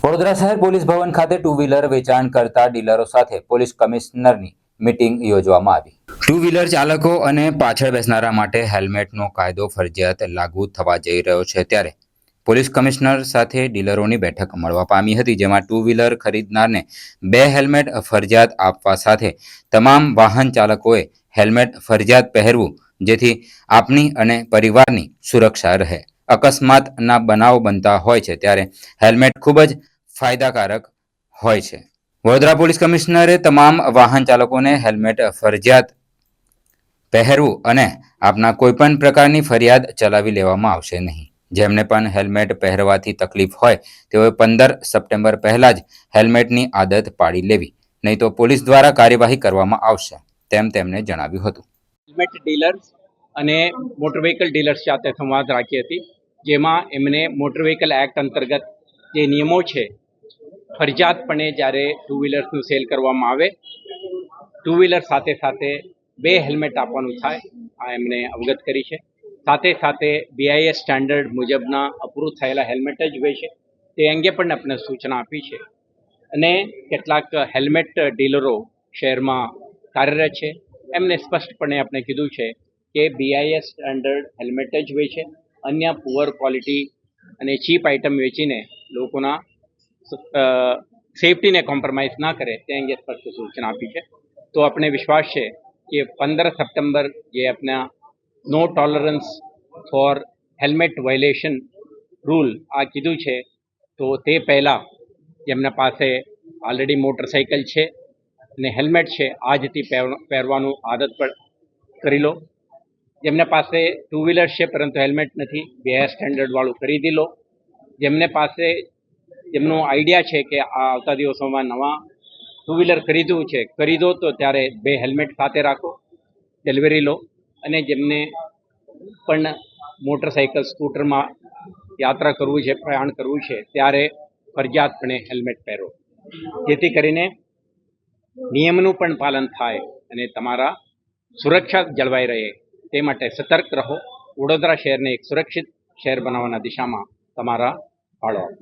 વડોદરા શહેર પોલીસ ભવન ખાતે two wheeler વેચાણ કરતા ડીલરો સાથે પોલીસ કમિશનરની મીટિંગ યોજવામાં આવી. ટુ વ્હીલર ચાલકો અને પાછળ બેસનારા માટે હેલ્મેટનો કાયદો ફરજિયાત લાગુ થવા જઈ રહ્યો છે ત્યારે પોલીસ કમિશનર સાથે ડીલરોની બેઠક મળવા પામી હતી, જેમાં ટુ વ્હીલર ખરીદનારને બે હેલ્મેટ ફરજિયાત આપવા સાથે તમામ વાહન ચાલકોએ હેલ્મેટ ફરજિયાત પહેરવું, જેથી આપની અને પરિવારની સુરક્ષા રહે. અકસ્માતના બનાવ બનતા હોય છે, ત્યારે હેલ્મેટ ખૂબ જ ફાયદાકારક હોય છે. વડોદરા પોલીસ કમિશનરે તમામ વાહન ચાલકોને હેલ્મેટ ફરજિયાત પહેરવું અને આપના કોઈપણ પ્રકારની ફરિયાદ ચલાવી લેવામાં આવશે નહીં. જેમને પણ હેલ્મેટ પહેરવાથી તકલીફ હોય, તેઓએ પંદર સપ્ટેમ્બર પહેલાં જ હેલ્મેટની આદત પાડી લેવી, નહીં તો પોલીસ દ્વારા કાર્યવાહી કરવામાં આવશે, તેમ તેમણે જણાવ્યું હતું. હેલ્મેટ ડીલર્સ અને મોટર વ્હીકલ ડીલર્સ સાથે સંવાદ રાખી હતી, જેમાં એમને મોટર વ્હીકલ એક્ટ અંતર્ગત જે નિયમો છે, ફરજિયાતપણે જ્યારે ટુ વ્હીલર્સનું સેલ કરવામાં આવે ટુ વ્હીલર સાથે સાથે બે હેલ્મેટ આપવાનું થાય, આ એમને અવગત કરી છે. સાથે સાથે બીઆઈએસ સ્ટાન્ડર્ડ મુજબના અપ્રૂવ થયેલા હેલ્મેટ જ હોય છે, તે અંગે પણ આપણે સૂચના આપી છે. અને કેટલાક હેલ્મેટ ડીલરો શહેરમાં કાર્યરત છે, એમને સ્પષ્ટપણે આપણે કીધું છે કે બીઆઈએસ સ્ટાન્ડર્ડ હેલ્મેટ જ હોય છે. અન્ય પુઅર ક્વોલિટી અને ચીપ આઇટમ વેચીને લોકોના સેફટીને કોમ્પ્રોમાઇઝ ના કરે તે અંગે સ્પષ્ટ સૂચના આપી છે. તો આપણે વિશ્વાસ છે કે પંદર સપ્ટેમ્બર જે આપણા no tolerance for helmet violation rule આ કીધું છે, તો તે પહેલાં જેમના પાસે ઓલરેડી મોટરસાઇકલ છે અને હેલ્મેટ છે, આજથી પહેર- પહેરવાનું આદત પણ કરી લો. જેમના પાસે ટુ વ્હીલર છે, પરંતુ હેલ્મેટ નથી, બે સ્ટેન્ડર્ડવાળું ખરીદી લો. જેમને પાસે, જેમનો આઈડિયા છે કે આ આવતા દિવસોમાં નવા ટુ વ્હીલર ખરીદવું છે, ખરીદો તો ત્યારે બે હેલ્મેટ સાથે રાખો ડિલિવરી લો. અને જેમને પણ મોટરસાઇકલ સ્કૂટરમાં યાત્રા કરવું છે, પ્રયાણ કરવું છે, ત્યારે ફરજિયાતપણે હેલ્મેટ પહેરો. જેથી કરીને નિયમનું પણ પાલન થાય અને તમારા સુરક્ષા જળવાઈ રહે. તે માટે સતર્ક રહો. વડોદરા શહેરને એક સુરક્ષિત શહેર બનાવવાના દિશામાં તમારા ફાળો આપો.